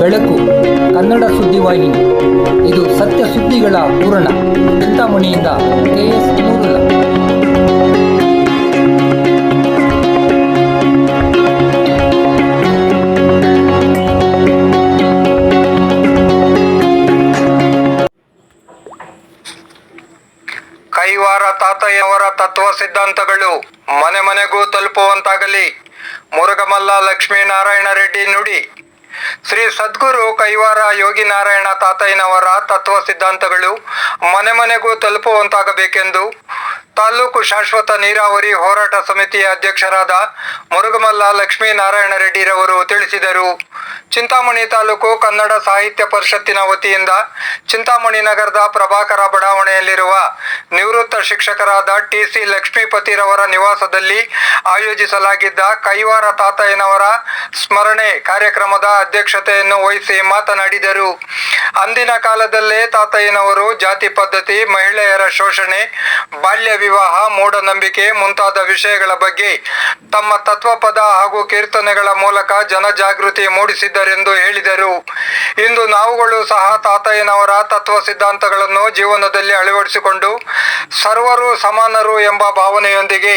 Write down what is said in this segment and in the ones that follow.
ಬೆಳಕು, ಕನ್ನಡ ಸುದ್ದಿವಾಹಿನಿ ಇದು ಸತ್ಯ ಸುದ್ದಿಗಳ ಪೂರಣ ಚಿಂತಾಮಣಿಯಿಂದ ಕೆ ಎಸ್ ನೂರುಲ್ಲ ಕೈವಾರ ತಾತಯ್ಯವರ ತತ್ವ ಸಿದ್ಧಾಂತಗಳು ಮನೆ ಮನೆಗೂ ತಲುಪುವಂತಾಗಲಿ. ಮುರುಗಮಲ್ಲ ಲಕ್ಷ್ಮೀನಾರಾಯಣ ರೆಡ್ಡಿ ನುಡಿ ಶ್ರೀ ಸದ್ಗುರು ಕೈವಾರ ಯೋಗಿ ನಾರಾಯಣ ತಾತಯ್ಯನವರ ತತ್ವ ಸಿದ್ಧಾಂತಗಳು ಮನೆ ಮನೆಗೂ ತಲುಪುವಂತಾಗಬೇಕೆಂದು ತಾಲೂಕು ಶಾಶ್ವತ ನೀರಾವರಿ ಹೋರಾಟ ಸಮಿತಿಯ ಅಧ್ಯಕ್ಷರಾದ ಮುರುಗಮಲ್ಲ ಲಕ್ಷ್ಮೀನಾರಾಯಣ ರೆಡ್ಡಿರವರು ತಿಳಿಸಿದರು. ಚಿಂತಾಮಣಿ ತಾಲೂಕು ಕನ್ನಡ ಸಾಹಿತ್ಯ ಪರಿಷತ್ತಿನ ವತಿಯಿಂದ ಚಿಂತಾಮಣಿ ನಗರದ ಪ್ರಭಾಕರ ಬಡಾವಣೆಯಲ್ಲಿರುವ ನಿವೃತ್ತ ಶಿಕ್ಷಕರಾದ ಟಿಸಿ ಲಕ್ಷ್ಮೀಪತಿರವರ ನಿವಾಸದಲ್ಲಿ ಆಯೋಜಿಸಲಾಗಿದ್ದ ಕೈವಾರ ತಾತಯ್ಯನವರ ಸ್ಮರಣೆ ಕಾರ್ಯಕ್ರಮದ ಅಧ್ಯಕ್ಷತೆಯನ್ನು ವಹಿಸಿ ಮಾತನಾಡಿದರು. ಅಂದಿನ ಕಾಲದಲ್ಲೇ ತಾತಯ್ಯನವರು ಜಾತಿ ಪದ್ಧತಿ, ಮಹಿಳೆಯರ ಶೋಷಣೆ, ಬಾಲ್ಯ ವಿವಾಹ, ಮೂಢನಂಬಿಕೆ ಮುಂತಾದ ವಿಷಯಗಳ ಬಗ್ಗೆ ತಮ್ಮ ತತ್ವಪದ ಹಾಗೂ ಕೀರ್ತನೆಗಳ ಮೂಲಕ ಜನಜಾಗೃತಿ ಮೂಡಿಸಿದ್ದರೆಂದು ಹೇಳಿದರು. ಇಂದು ನಾವುಗಳು ಸಹ ತಾತಯ್ಯನವರ ತತ್ವ ಸಿದ್ಧಾಂತಗಳನ್ನು ಜೀವನದಲ್ಲಿ ಅಳವಡಿಸಿಕೊಂಡು ಸರ್ವರು ಸಮಾನರು ಎಂಬ ಭಾವನೆಯೊಂದಿಗೆ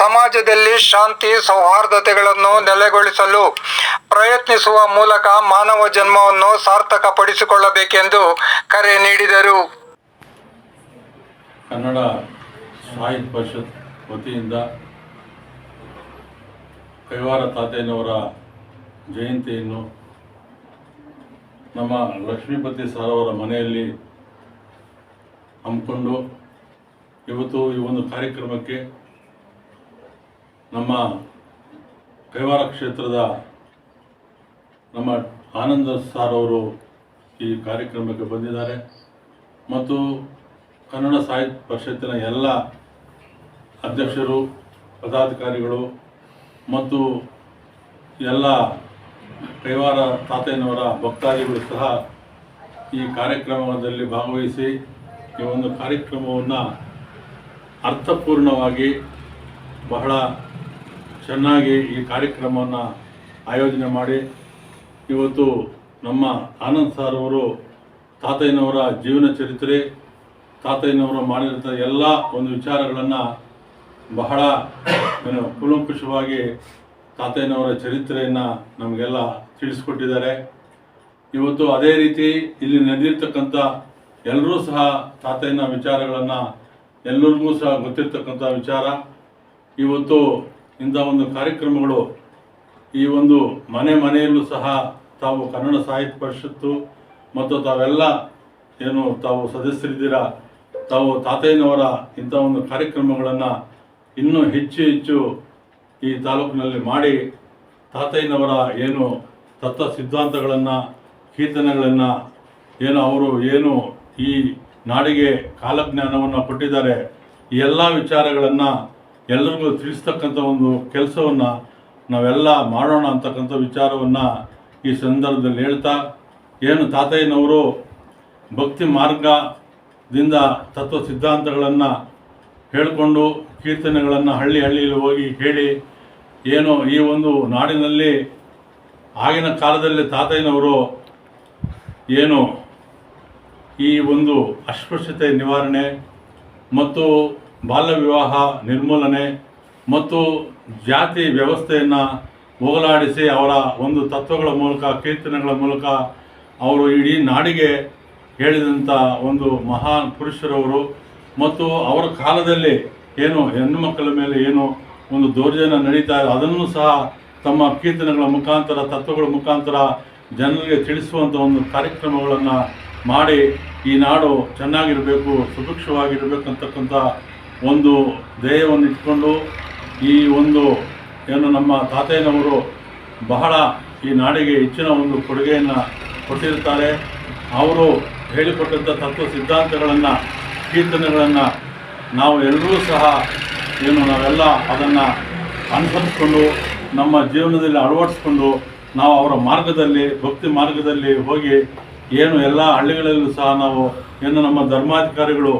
ಸಮಾಜದಲ್ಲಿ ಶಾಂತಿ, ಸೌಹಾರ್ದತೆಗಳನ್ನು ನೆಲೆಗೊಳಿಸಲು ಪ್ರಯತ್ನಿಸುವ ಮೂಲಕ ಮಾನವ ಜನ್ಮವನ್ನು ಸಾರ್ಥಕ ಪಡಿಸಿಕೊಳ್ಳಬೇಕೆಂದು ಕರೆ ನೀಡಿದರು. ಕನ್ನಡ ಸಾಹಿತ್ಯ ಪರಿಷತ್ ವತಿಯಿಂದ ಕೈವಾರ ತಾತಯ್ಯನವರ ಜಯಂತಿಯನ್ನು ನಮ್ಮ ಲಕ್ಷ್ಮೀಪತಿ ಸರ್ ಅವರ ಮನೆಯಲ್ಲಿ ಹಮ್ಮಿಕೊಂಡು ಇವತ್ತು ಈ ಒಂದು ಕಾರ್ಯಕ್ರಮಕ್ಕೆ ನಮ್ಮ ಕೈವಾರ ಕ್ಷೇತ್ರದ ನಮ್ಮ ಆನಂದ ಸಾರ್ ಅವರು ಈ ಕಾರ್ಯಕ್ರಮಕ್ಕೆ ಬಂದಿದ್ದಾರೆ. ಮತ್ತು ಕನ್ನಡ ಸಾಹಿತ್ಯ ಪರಿಷತ್ತಿನ ಎಲ್ಲ ಅಧ್ಯಕ್ಷರು, ಪದಾಧಿಕಾರಿಗಳು ಮತ್ತು ಎಲ್ಲ ಕೈವಾರ ತಾತಯ್ಯನವರ ಭಕ್ತಾದಿಗಳು ಸಹ ಈ ಕಾರ್ಯಕ್ರಮದಲ್ಲಿ ಭಾಗವಹಿಸಿ ಈ ಒಂದು ಕಾರ್ಯಕ್ರಮವನ್ನು ಅರ್ಥಪೂರ್ಣವಾಗಿ ಬಹಳ ಚೆನ್ನಾಗಿ ಈ ಕಾರ್ಯಕ್ರಮವನ್ನು ಆಯೋಜನೆ ಮಾಡಿ ಇವತ್ತು ನಮ್ಮ ಆನಂದ್ ಸಾರ್ ಅವರು ತಾತಯ್ಯನವರ ಜೀವನ ಚರಿತ್ರೆ, ತಾತಯ್ಯನವರು ಮಾಡಿದಂಥ ಎಲ್ಲ ಒಂದು ವಿಚಾರಗಳನ್ನು ಬಹಳ ಏನು ಕೂಲಂಕುಷವಾಗಿ ತಾತಯ್ಯನವರ ಚರಿತ್ರೆಯನ್ನು ನಮಗೆಲ್ಲ ತಿಳಿಸ್ಕೊಟ್ಟಿದ್ದಾರೆ. ಇವತ್ತು ಅದೇ ರೀತಿ ಇಲ್ಲಿ ನಡೆದಿರ್ತಕ್ಕಂಥ ಎಲ್ಲರೂ ಸಹ ತಾತಯ್ಯನ ವಿಚಾರಗಳನ್ನು ಎಲ್ಲರಿಗೂ ಸಹ ಗೊತ್ತಿರ್ತಕ್ಕಂಥ ವಿಚಾರ. ಇವತ್ತು ಇಂಥ ಒಂದು ಕಾರ್ಯಕ್ರಮಗಳು ಈ ಒಂದು ಮನೆ ಮನೆಯಲ್ಲೂ ಸಹ ತಾವು ಕನ್ನಡ ಸಾಹಿತ್ಯ ಪರಿಷತ್ತು ಮತ್ತು ತಾವೆಲ್ಲ ಏನು ತಾವು ಸದಸ್ಯರಿದ್ದೀರ, ತಾವು ತಾತಯ್ಯನವರ ಇಂಥ ಒಂದು ಕಾರ್ಯಕ್ರಮಗಳನ್ನು ಇನ್ನೂ ಹೆಚ್ಚು ಹೆಚ್ಚು ಈ ತಾಲೂಕಿನಲ್ಲಿ ಮಾಡಿ ತಾತಯ್ಯನವರ ಏನು ತತ್ವ ಸಿದ್ಧಾಂತಗಳನ್ನು, ಕೀರ್ತನೆಗಳನ್ನು, ಏನು ಅವರು ಏನು ಈ ನಾಡಿಗೆ ಕಾಲಜ್ಞಾನವನ್ನು ಕೊಟ್ಟಿದ್ದಾರೆ, ಈ ಎಲ್ಲ ವಿಚಾರಗಳನ್ನು ಎಲ್ಲರಿಗೂ ತಿಳಿಸ್ತಕ್ಕಂಥ ಒಂದು ಕೆಲಸವನ್ನು ನಾವೆಲ್ಲ ಮಾಡೋಣ ಅಂತಕ್ಕಂಥ ವಿಚಾರವನ್ನು ಈ ಸಂದರ್ಭದಲ್ಲಿ ಹೇಳ್ತಾ, ಏನು ತಾತಯ್ಯನವರು ಭಕ್ತಿ ಮಾರ್ಗದಿಂದ ತತ್ವ ಸಿದ್ಧಾಂತಗಳನ್ನು ಹೇಳಿಕೊಂಡು ಕೀರ್ತನೆಗಳನ್ನು ಹಳ್ಳಿ ಹಳ್ಳಿಯಲ್ಲಿ ಹೋಗಿ ಹೇಳಿ ಏನು ಈ ಒಂದು ನಾಡಿನಲ್ಲಿ ಆಗಿನ ಕಾಲದಲ್ಲಿ ತಾತಯ್ಯನವರು ಏನು ಈ ಒಂದು ಅಸ್ಪೃಶ್ಯತೆ ನಿವಾರಣೆ ಮತ್ತು ಬಾಲ್ಯ ವಿವಾಹ ನಿರ್ಮೂಲನೆ ಮತ್ತು ಜಾತಿ ವ್ಯವಸ್ಥೆಯನ್ನು ಹೋಗಲಾಡಿಸಿ ಅವರ ಒಂದು ತತ್ವಗಳ ಮೂಲಕ, ಕೀರ್ತನೆಗಳ ಮೂಲಕ ಅವರು ಇಡೀ ನಾಡಿಗೆ ಹೇಳಿದಂಥ ಒಂದು ಮಹಾನ್ ಪುರುಷರವರು ಮತ್ತು ಅವರ ಕಾಲದಲ್ಲಿ ಏನು ಹೆಣ್ಣು ಮಕ್ಕಳ ಮೇಲೆ ಏನು ಒಂದು ದೌರ್ಜನ್ಯ ನಡೀತಾ ಇದೆ, ಅದನ್ನು ಸಹ ತಮ್ಮ ಕೀರ್ತನೆಗಳ ಮುಖಾಂತರ, ತತ್ವಗಳ ಮುಖಾಂತರ ಜನರಿಗೆ ತಿಳಿಸುವಂಥ ಒಂದು ಕಾರ್ಯಕ್ರಮಗಳನ್ನು ಮಾಡಿ ಈ ನಾಡು ಚೆನ್ನಾಗಿರಬೇಕು ಸುಭಿಕ್ಷವಾಗಿರಬೇಕಂತಕ್ಕಂಥ ಒಂದು ಧ್ಯೇಯವನ್ನು ಇಟ್ಕೊಂಡು ಈ ಒಂದು ಏನು ನಮ್ಮ ತಾತಯ್ಯನವರು ಬಹಳ ಈ ನಾಡಿಗೆ ಹೆಚ್ಚಿನ ಒಂದು ಕೊಡುಗೆಯನ್ನು ಕೊಟ್ಟಿರ್ತಾರೆ ಅವರು ಹೇಳಿಕೊಟ್ಟಂಥ ತತ್ವ ಸಿದ್ಧಾಂತಗಳನ್ನು ಕೀರ್ತನೆಗಳನ್ನು ನಾವು ಎಲ್ಲರೂ ಸಹ ಏನು ನಾವೆಲ್ಲ ಅದನ್ನು ಅನುಸರಿಸ್ಕೊಂಡು ನಮ್ಮ ಜೀವನದಲ್ಲಿ ಅಳವಡಿಸ್ಕೊಂಡು ನಾವು ಅವರ ಮಾರ್ಗದಲ್ಲಿ, ಭಕ್ತಿ ಮಾರ್ಗದಲ್ಲಿ ಹೋಗಿ ಏನು ಎಲ್ಲ ಹಳ್ಳಿಗಳಲ್ಲೂ ಸಹ ನಾವು ಏನು ನಮ್ಮ ಧರ್ಮಾಧಿಕಾರಿಗಳು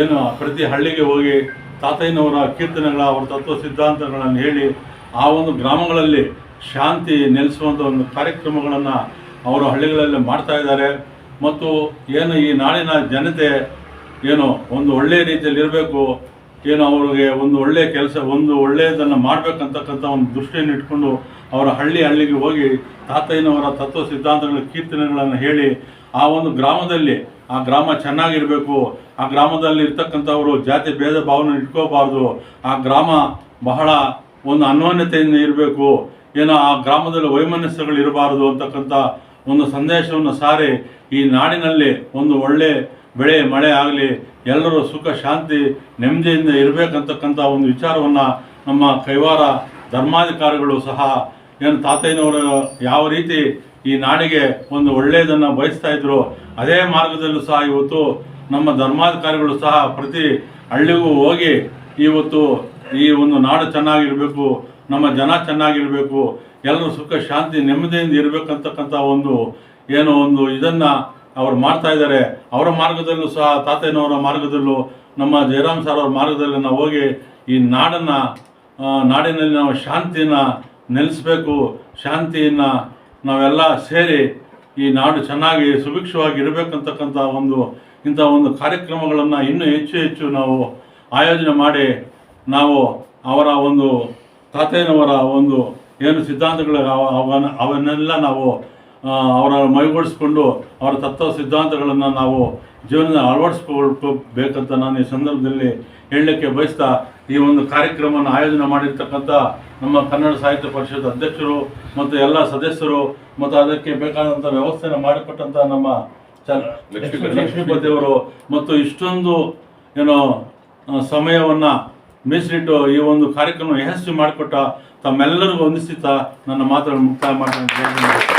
ಏನು ಪ್ರತಿ ಹಳ್ಳಿಗೆ ಹೋಗಿ ತಾತಯ್ಯನವರ ಕೀರ್ತನೆಗಳ, ಅವರ ತತ್ವ ಸಿದ್ಧಾಂತಗಳನ್ನು ಹೇಳಿ ಆ ಒಂದು ಗ್ರಾಮಗಳಲ್ಲಿ ಶಾಂತಿ ನೆಲೆಸುವಂಥ ಒಂದು ಕಾರ್ಯಕ್ರಮಗಳನ್ನು ಅವರು ಹಳ್ಳಿಗಳಲ್ಲಿ ಮಾಡ್ತಾ ಇದ್ದಾರೆ. ಮತ್ತು ಏನು ಈ ನಾಡಿನ ಜನತೆ ಏನು ಒಂದು ಒಳ್ಳೆಯ ರೀತಿಯಲ್ಲಿ ಇರಬೇಕು, ಏನೋ ಅವ್ರಿಗೆ ಒಂದು ಒಳ್ಳೆಯ ಕೆಲಸ, ಒಂದು ಒಳ್ಳೆಯದನ್ನು ಮಾಡಬೇಕಂತಕ್ಕಂಥ ಒಂದು ದೃಷ್ಟಿಯನ್ನು ಇಟ್ಕೊಂಡು ಅವರ ಹಳ್ಳಿ ಹಳ್ಳಿಗೆ ಹೋಗಿ ತಾತಯ್ಯನವರ ತತ್ವ ಸಿದ್ಧಾಂತಗಳ ಕೀರ್ತನೆಗಳನ್ನು ಹೇಳಿ ಆ ಒಂದು ಗ್ರಾಮದಲ್ಲಿ, ಆ ಗ್ರಾಮ ಚೆನ್ನಾಗಿರಬೇಕು, ಆ ಗ್ರಾಮದಲ್ಲಿ ಇರ್ತಕ್ಕಂಥವರು ಜಾತಿ ಭೇದ ಭಾವನೆ ಇಟ್ಕೋಬಾರ್ದು, ಆ ಗ್ರಾಮ ಬಹಳ ಒಂದು ಅನ್ಯೋನ್ಯತೆಯಿಂದ ಇರಬೇಕು, ಏನೋ ಆ ಗ್ರಾಮದಲ್ಲಿ ವೈಮನಸ್ಸುಗಳು ಇರಬಾರ್ದು ಅಂತಕ್ಕಂಥ ಒಂದು ಸಂದೇಶವನ್ನು ಸಾರಿ ಈ ನಾಡಿನಲ್ಲಿ ಒಂದು ಒಳ್ಳೆ ಬೆಳೆ, ಮಳೆ ಆಗಲಿ, ಎಲ್ಲರೂ ಸುಖ, ಶಾಂತಿ, ನೆಮ್ಮದಿಯಿಂದ ಇರಬೇಕಂತಕ್ಕಂಥ ಒಂದು ವಿಚಾರವನ್ನು ನಮ್ಮ ಕೈವಾರ ಧರ್ಮಾಧಿಕಾರಿಗಳು ಸಹ ಏನು ತಾತಯ್ಯನವರು ಯಾವ ರೀತಿ ಈ ನಾಡಿಗೆ ಒಂದು ಒಳ್ಳೆಯದನ್ನು ಬಯಸ್ತಾ ಇದ್ರು, ಅದೇ ಮಾರ್ಗದಲ್ಲೂ ಸಹ ಇವತ್ತು ನಮ್ಮ ಧರ್ಮಾಧಿಕಾರಿಗಳು ಸಹ ಪ್ರತಿ ಹಳ್ಳಿಗೂ ಹೋಗಿ ಇವತ್ತು ಈ ಒಂದು ನಾಡು ಚೆನ್ನಾಗಿರಬೇಕು, ನಮ್ಮ ಜನ ಚೆನ್ನಾಗಿರಬೇಕು, ಎಲ್ಲರೂ ಸುಖ, ಶಾಂತಿ, ನೆಮ್ಮದಿಯಿಂದ ಇರಬೇಕಂತಕ್ಕಂಥ ಒಂದು ಏನೋ ಒಂದು ಇದನ್ನು ಅವ್ರು ಮಾಡ್ತಾ ಇದ್ದಾರೆ. ಅವರ ಮಾರ್ಗದಲ್ಲೂ ಸಹ, ತಾತಯ್ಯನವರ ಮಾರ್ಗದಲ್ಲೂ, ನಮ್ಮ ಜಯರಾಮ್ ಸರ್ ಅವರ ಮಾರ್ಗದಲ್ಲಿ ನಾವು ಹೋಗಿ ಈ ನಾಡನ್ನು ನಾಡಿನಲ್ಲಿ ನಾವು ಶಾಂತಿಯನ್ನು ನೆಲೆಸಬೇಕು. ಶಾಂತಿಯನ್ನು ನಾವೆಲ್ಲ ಸೇರಿ ಈ ನಾಡು ಚೆನ್ನಾಗಿ ಸುಭಿಕ್ಷವಾಗಿ ಇರಬೇಕಂತಕ್ಕಂಥ ಒಂದು, ಇಂಥ ಒಂದು ಕಾರ್ಯಕ್ರಮಗಳನ್ನು ಇನ್ನೂ ಹೆಚ್ಚು ಹೆಚ್ಚು ನಾವು ಆಯೋಜನೆ ಮಾಡಿ ನಾವು ಅವರ ಒಂದು, ತಾತಯ್ಯನವರ ಒಂದು ಏನು ಸಿದ್ಧಾಂತಗಳು ಅವನ, ಅವನ್ನೆಲ್ಲ ನಾವು ಅವರ ಮೈಗೂಡಿಸ್ಕೊಂಡು ಅವರ ತತ್ವ ಸಿದ್ಧಾಂತಗಳನ್ನು ನಾವು ಜೀವನದ ಅಳವಡಿಸ್ಕೊಳ್ಬೇಕಂತ ನಾನು ಈ ಸಂದರ್ಭದಲ್ಲಿ ಹೇಳಲಿಕ್ಕೆ ಬಯಸ್ತಾ ಈ ಒಂದು ಕಾರ್ಯಕ್ರಮವನ್ನು ಆಯೋಜನೆ ಮಾಡಿರ್ತಕ್ಕಂಥ ನಮ್ಮ ಕನ್ನಡ ಸಾಹಿತ್ಯ ಪರಿಷತ್ ಅಧ್ಯಕ್ಷರು ಮತ್ತು ಎಲ್ಲ ಸದಸ್ಯರು ಮತ್ತು ಅದಕ್ಕೆ ಬೇಕಾದಂಥ ವ್ಯವಸ್ಥೆಯನ್ನು ಮಾಡಿಕೊಟ್ಟಂಥ ನಮ್ಮ ಲಕ್ಷ್ಮೀಪತಿ ಲಕ್ಷ್ಮೀಪತಿಯವರು ಮತ್ತು ಇಷ್ಟೊಂದು ಏನೋ ಸಮಯವನ್ನು ಮೀಸಲಿಟ್ಟು ಈ ಒಂದು ಕಾರ್ಯಕ್ರಮ ಯಶಸ್ವಿ ಮಾಡಿಕೊಟ್ಟ ತಮ್ಮೆಲ್ಲರಿಗೂ ವಂದಿಸುತ್ತಾ ನನ್ನ ಮಾತನ್ನು ಮುಕ್ತಾಯ ಮಾಡ್ತೀನಿ.